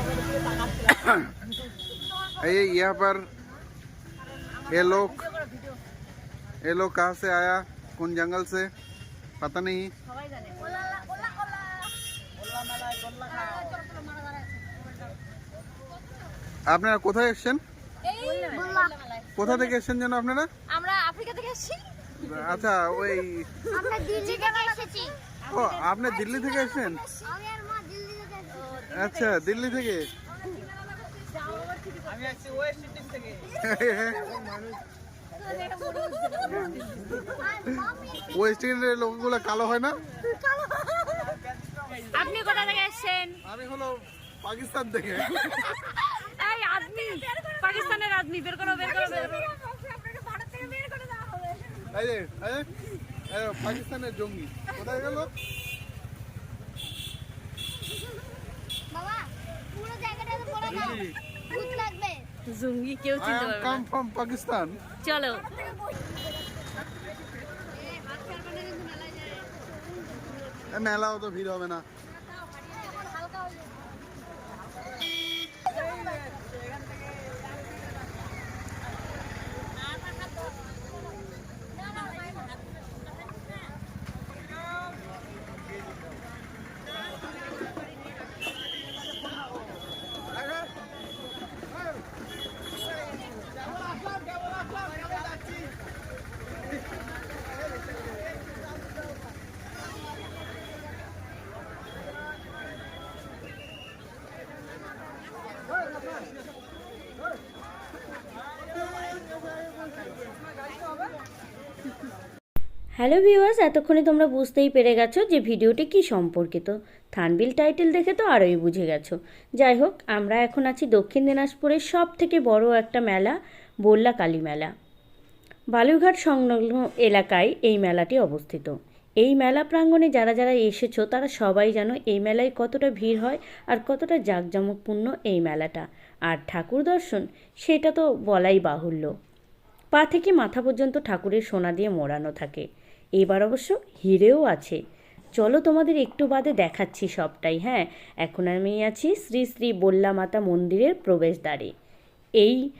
ये यहाँ पर ये लोग ये लोग कहाँ से आया कौन जंगल से पता नहीं সবাই জানে আপনারা কোথায় এসেছেন কোথা থেকে এসেছেন যেন আপনারা আমরা আফ্রিকা থেকে এসেছি আচ্ছা ওই আমরা দিল্লি থেকে এসেছি ও আপনি দিল্লি থেকে এসেছেন আচ্ছা দিল্লি থেকে? ওয়েস্ট ইন্ডিয়ার লোকগুলো কালো হয় না? আপনি কোথা থেকে এসেছেন? আমি হলো পাকিস্তান থেকে। এই আদমি পাকিস্তানের আদমি বের করো বের করো বের করো। এই যে এই যে, এই যে, পাকিস্তানের জঙ্গি। কোথায় গেল বাবা পুরো জায়গাটা তো বলে দাও ভূত লাগবে জঙ্গি কেউ চিনতে পারবে কাম ফ্রম পাকিস্তান চলো। মেলাও তো ভিড় হবে না। হ্যালো ভিউয়ার্স, এতক্ষণে তোমরা বুঝতেই পেরে গেছো যে ভিডিওটি কি সম্পর্কিত। থানবিল টাইটেল দেখে তো আরোই বুঝে গেছো। যাই হোক, আমরা এখন আছি দক্ষিণ দিনাজপুরের সব থেকে বড় একটা মেলা, বল্লা কালী মেলা। বালুরঘাট সংলগ্ন এলাকায় এই মেলাটি অবস্থিত। এই মেলা প্রাঙ্গণে যারা যারা এসেছ, তারা সবাই জানো এই মেলায় কতটা ভিড় হয় আর কতটা জাঁকজমকপূর্ণ এই মেলাটা। আর ঠাকুর দর্শন, সেটা তো বলাই বাহুল্য। পা থেকে মাথা পর্যন্ত ঠাকুরের সোনা দিয়ে মোড়ানো থাকে। এবার অবশ্য হিরেও আছে। চলো তোমাদের একটু বাদে দেখাচ্ছি সবটাই হ্যাঁ? এখন আমি আছি শ্রী শ্রী বল্লা মাতা মন্দিরের প্রবেশদ্বারে। এই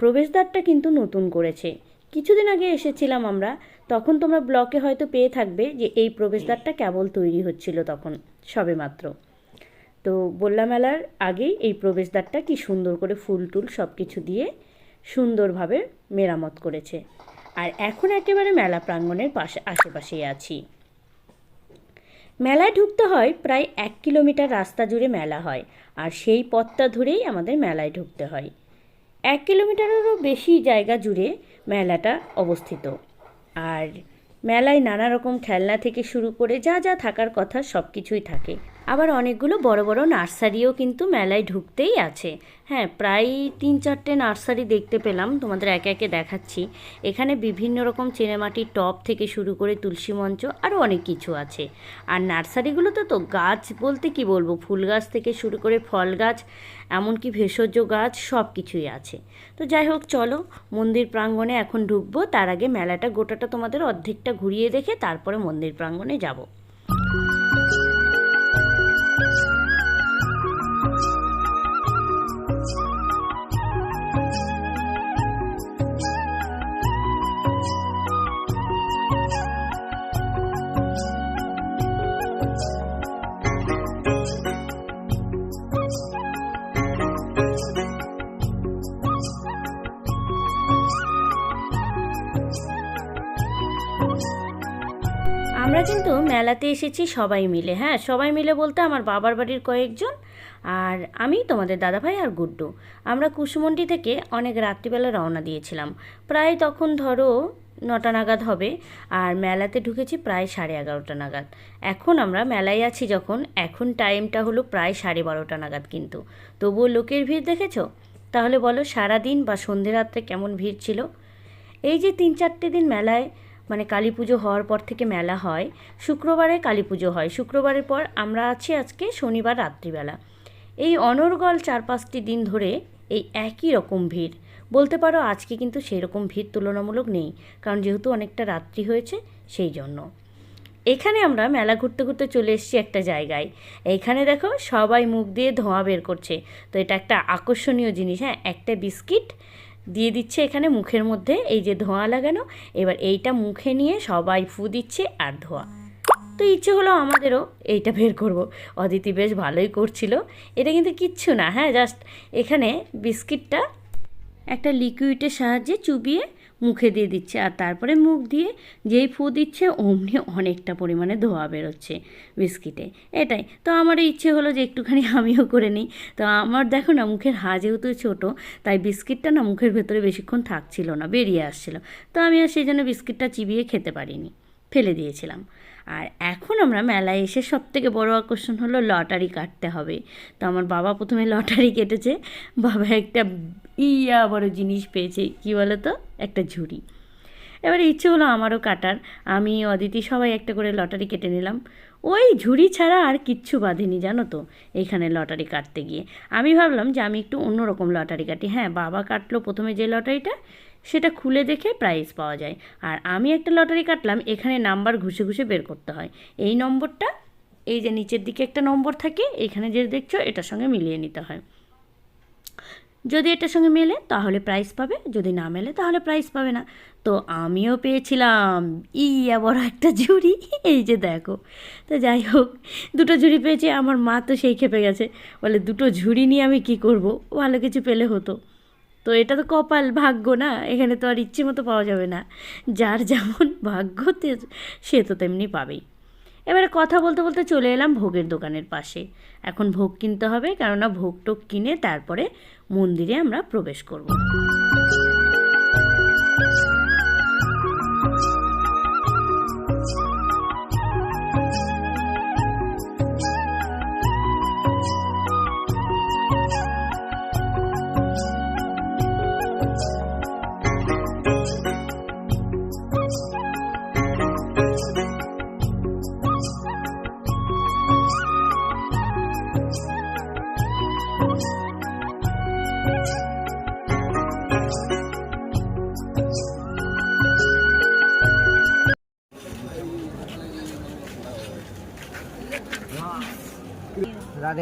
প্রবেশদ্বারটা কিন্তু নতুন করেছে। কিছুদিন আগে এসেছিলাম আমরা, তখন তোমরা ব্লকে হয়তো পেয়ে থাকবে যে এই প্রবেশদ্বারটা কেবল তৈরি হচ্ছিল তখন সবেমাত্র তো বল্লা মেলার আগেই এই প্রবেশদ্বারটা কি সুন্দর করে ফুল টুল সব কিছু দিয়ে সুন্দরভাবে মেরামত করেছে। আর এখন একেবারে মেলা প্রাঙ্গণের পাশে, আশেপাশেই আছি। মেলায় ঢুকতে হয় প্রায় এক কিলোমিটার রাস্তা জুড়ে মেলা হয়, আর সেই পথটা ধরেই আমাদের মেলায় ঢুকতে হয়। এক কিলোমিটারেরও বেশি জায়গা জুড়ে মেলাটা অবস্থিত। আর মেলায় নানা রকম খেলনা থেকে শুরু করে যা যা থাকার কথা সব কিছুই থাকে। আবার অনেকগুলো বড় বড় নার্সারিও কিন্তু মেলায় ঢুকতেই আছে। হ্যাঁ প্রায় তিন চারটে নার্সারি দেখতে পেলাম, তোমাদের একে একে দেখাচ্ছি। এখানে বিভিন্ন রকম চিনেমাটির টপ থেকে শুরু করে তুলসী মঞ্চ আরও অনেক কিছু আছে। আর নার্সারিগুলোতে তো গাছ বলতে কি বলব? ফুল গাছ থেকে শুরু করে ফল গাছ, এমনকি ভেষজ গাছ সব কিছুই আছে। তো যাই হোক, চলো, মন্দির প্রাঙ্গণে এখন ঢুকবো। তার আগে মেলাটা গোটাটা তোমাদের অর্ধেকটা ঘুরিয়ে দেখে তারপরে মন্দির প্রাঙ্গণে যাব। আমরা কিন্তু মেলাতে এসেছি সবাই মিলে হ্যাঁ? সবাই মিলে বলতে আমার বাবার বাড়ির কয়েকজন আর আমি, তোমাদের দাদাভাই আর গুড্ডু। আমরা কুসুমন্ডি থেকে অনেক রাত্রিবেলা রওনা দিয়েছিলাম। প্রায় তখন ধরো নটা নাগাদ হবে আর মেলাতে ঢুকেছি প্রায় সাড়ে এগারোটা নাগাদ। এখন আমরা মেলায় আছি যখন, এখন টাইমটা হলো প্রায় সাড়ে বারোটা নাগাদ কিন্তু। তবুও লোকের ভিড় দেখেছ? তাহলে বলো সারাদিন বা সন্ধে রাত্রে কেমন ভিড় ছিল? এই যে তিন চারটে দিন মেলায় মানে কালী পুজো হওয়ার পর থেকে মেলা হয়, শুক্রবারে কালী পুজো হয়। শুক্রবারের পর আমরা আছি আজকে শনিবার রাত্রিবেলা। এই অনর্গল চার পাঁচটি দিন ধরে এই একই রকম ভিড়। বলতে পারো আজকে কিন্তু সেই রকম ভিড় তুলনামূলক নেই, কারণ যেহেতু অনেকটা রাত্রি হয়েছে, সেই জন্য। এখানে আমরা মেলা ঘুরতে ঘুরতে চলে এসেছি একটা জায়গায়। এইখানে দেখো সবাই মুখ দিয়ে ধোঁয়া বের করছে। তো এটা একটা আকর্ষণীয় জিনিস হ্যাঁ? একটা বিস্কিট দিয়ে দিচ্ছে এখানে মুখের মধ্যে, এই যে ধোঁয়া লাগানো, এবার এইটা মুখে নিয়ে সবাই ফু দিচ্ছে আর ধোঁয়া। তো ইচ্ছে হলো আমাদেরও এইটা বের করব। অদিতি বেশ ভালোই করছিল। এটা কিন্তু কিচ্ছু না হ্যাঁ? জাস্ট এখানে বিস্কিটটা একটা লিকুইডের সাহায্যে চুবিয়ে মুখে দিয়ে দিচ্ছে আর তারপরে মুখ দিয়ে যেই ফু দিচ্ছে, অমনি অনেকটা পরিমাণে ধোয়া বেরোচ্ছে বিস্কিটে। এটাই। তো আমারও ইচ্ছে হলো যে একটুখানি আমিও করে নিই। তো আমার দেখো না, মুখের হা যেহেতু ছোটো, তাই বিস্কিটটা না মুখের ভেতরে বেশিক্ষণ থাকছিল না, বেরিয়ে আসছিল। তো আমি আর সেই জন্য বিস্কিটটা চিবিয়ে খেতে পারিনি, ফেলে দিয়েছিলাম। আর এখন আমরা মেলায় এসে সব থেকে বড় আকর্ষণ হলো লটারি কাটতে হবে। তো আমার বাবা প্রথমে লটারি কেটেছে, বাবা একটা ইয়া বড় জিনিস পেয়েছে, কি বলো তো একটা ঝুড়ি। এবারে ইচ্ছে হলো আমারও কাটার। আমি, অদিতি সবাই একটা করে লটারি কেটে নিলাম। ওই ঝুড়ি ছাড়া আর কিচ্ছু বাঁধেনি, জানো তো, এখানে লটারি কাটতে গিয়ে। আমি ভাবলাম যে আমি একটু অন্যরকম লটারি কাটি। হ্যাঁ বাবা কাটলো প্রথমে যে লটারিটা সেটা খুলে দেখে প্রাইজ পাওয়া যায়। আর আমি একটা লটারি কাটলাম, এখানে নাম্বার ঘুষে ঘুষে বের করতে হয়। এই নম্বরটা, এই যে নিচের দিকে একটা নম্বর থাকে, এখানে যে দেখছ, এটার সঙ্গে মিলিয়ে নিতে হয়। যদি এটার সঙ্গে মেলে, তাহলে প্রাইজ পাবে। যদি না মেলে, তাহলে প্রাইজ পাবে না। তো আমিও পেয়েছিলাম। ইয়া বড় একটা ঝুড়ি এই যে দেখো। তো যাই হোক, দুটো ঝুড়ি পেয়েছি, আমার মা তো সেই খেপে গেছে। বলে, দুটো ঝুড়ি নিয়ে আমি কি করব? ভালো কিছু পেলে হতো। তো এটা তো কপাল ভাগ্য না, এখানে তো আর ইচ্ছে মতো পাওয়া যাবে না। যার যেমন ভাগ্য সে তো তেমনি পাবেই। এবারে কথা বলতে বলতে চলে এলাম ভোগের দোকানের পাশে। এখন ভোগ কিনতে হবে, কেননা ভোগ টোক কিনে তারপরে মন্দিরে আমরা প্রবেশ করব।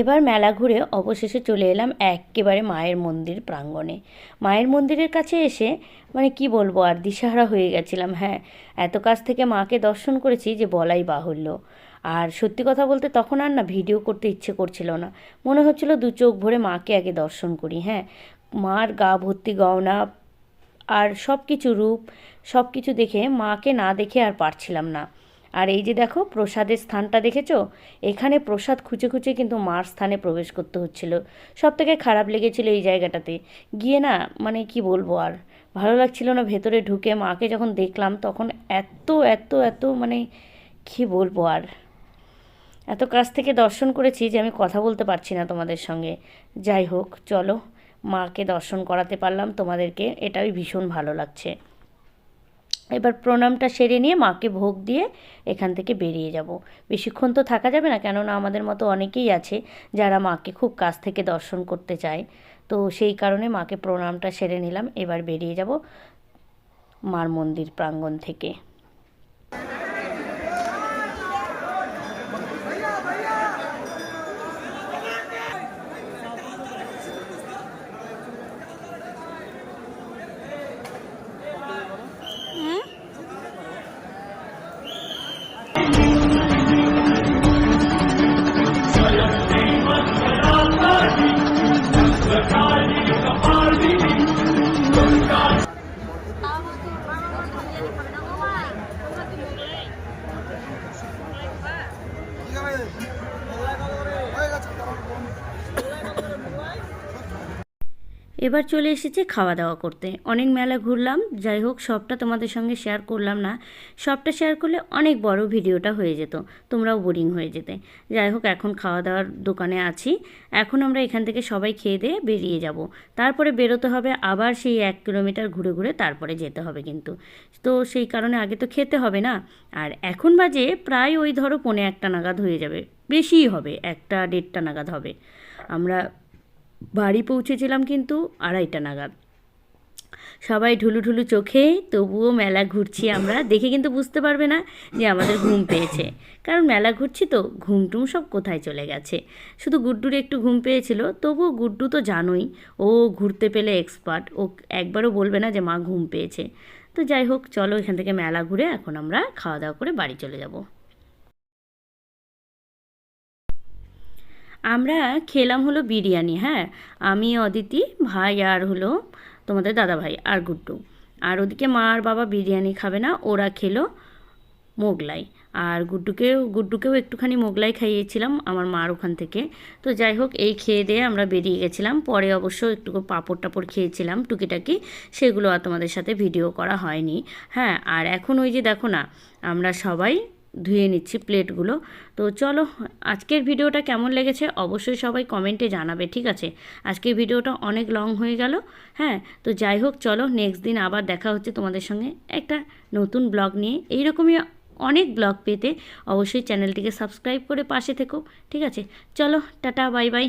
এবার মেলা ঘুরে অবশেষে চলে এলাম একেবারে মায়ের মন্দির প্রাঙ্গণে। মায়ের মন্দিরের কাছে এসে মানে কি বলব, আর দিশাহারা হয়ে গেছিলাম হ্যাঁ। এত কাছ থেকে মাকে দর্শন করেছি যে বলাই বাহুল্য। আর সত্যি কথা বলতে তখন আর না ভিডিও করতে ইচ্ছে করছিল না। মনে হচ্ছিল দু চোখ ভরে মাকে আগে দর্শন করি হ্যাঁ। মার গা ভর্তি গহনা আর সব কিছু রূপ সব কিছু দেখে মাকে না দেখে আর পারছিলাম না। আর এই যে দেখো, প্রসাদের স্থানটা দেখেছ? এখানে প্রসাদ খুঁজে খুঁজে কিন্তু মার স্থানে প্রবেশ করতে হচ্ছিল। সব থেকে খারাপ লেগেছিল এই জায়গাটাতে। গিয়ে না মানে কি বলব আর? ভালো লাগছিল না ভেতরে ঢুকে। মাকে যখন দেখলাম, তখন এত এত এত মানে কি বলব আর? এত কাছ থেকে দর্শন করেছি যে আমি কথা বলতে পারছি না তোমাদের সঙ্গে। যাই হোক, চলো, মাকে দর্শন করাতে পারলাম তোমাদেরকে। এটাই ভীষণ ভালো লাগছে। এবার প্রণামটা সেরে নিয়ে মাকে ভোগ দিয়ে এখান থেকে বেরিয়ে যাব। বেশিক্ষণ তো থাকা যাবে না, কেননা আমাদের মতো অনেকেই আছে যারা মাকে খুব কাছ থেকে দর্শন করতে চায়। তো সেই কারণে মাকে প্রণামটা সেরে নিলাম, এবার বেরিয়ে যাব মার মন্দির প্রাঙ্গণ থেকে। এবার চলে এসেছে খাওয়া দাওয়া করতে। অনেক মেলা ঘুরলাম। যাই হোক, সবটা তোমাদের সঙ্গে শেয়ার করলাম না। সবটা শেয়ার করলে অনেক বড় ভিডিওটা হয়ে যেত। তোমরাও বোরিং হয়ে যেতে। যাই হোক, এখন খাওয়া দাওয়ার দোকানে আছি। এখন আমরা এখান থেকে সবাই খেয়ে দিয়ে বেরিয়ে যাব। তারপরে বেরোতে হবে আবার সেই এক কিলোমিটার ঘুরে ঘুরে তারপরে যেতে হবে কিন্তু। তো সেই কারণে আগে তো খেতে হবে না। আর এখন বাজে প্রায় ওই ধরো পৌনে একটা নাগাদ হয়ে যাবে। বেশিই হবে, একটা দেড়টা নাগাদ হবে। আমরা বাড়ি পৌঁছেছিলাম কিন্তু আড়াইটা নাগাদ। সবাই ঢুলু ঢুলু চোখে, তবুও মেলা ঘুরছি আমরা। দেখে কিন্তু বুঝতে পারবে না যে আমাদের ঘুম পেয়েছে। কারণ মেলা ঘুরছি তো, ঘুমটুম সব কোথায় চলে গেছে। শুধু গুড্ডুর একটু ঘুম পেয়েছিল, তবুও গুড্ডু তো জানোই, ও ঘুরতে পেলে এক্সপার্ট ও একবারও বলবে না যে মা ঘুম পেয়েছে। তো যাই হোক, চলো এখান থেকে মেলা ঘুরে এখন আমরা খাওয়া দাওয়া করে বাড়ি চলে যাব। আমরা খেলাম হলো বিরিয়ানি হ্যাঁ? আমি, অদিতি, ভাই আর হলো তোমাদের দাদা ভাই আর গুড্ডু। আর ওদিকে মা আর বাবা বিরিয়ানি খাবে না, ওরা খেলো মোগলাই। আর গুড্ডুকেও গুড্ডুকেও একটুখানি মোগলাই খাইয়েছিলাম, আমার মার ওখান থেকে। তো যাই হোক, এই খেয়ে দিয়ে আমরা বেরিয়ে গেছিলাম। পরে অবশ্য একটু পাঁপড় টাপড় খেয়েছিলাম, টুকিটাকি। সেগুলো আর তোমাদের সাথে ভিডিও করা হয়নি হ্যাঁ? আর এখন ওই যে দেখো না, আমরা সবাই ধুয়ে নিচ্ছি প্লেটগুলো। তো চলো, আজকের ভিডিওটা কেমন লেগেছে অবশ্যই সবাই কমেন্টে জানাবে, ঠিক আছে? আজকের ভিডিওটা অনেক লং হয়ে গেল হ্যাঁ? তো যাই হোক, চলো নেক্সট দিন আবার দেখা হচ্ছে তোমাদের সঙ্গে একটা নতুন ব্লগ নিয়ে। এইরকমই অনেক ব্লগ পেতে অবশ্যই চ্যানেলটিকে সাবস্ক্রাইব করে পাশে থেকো, ঠিক আছে? চলো, টাটা বাই বাই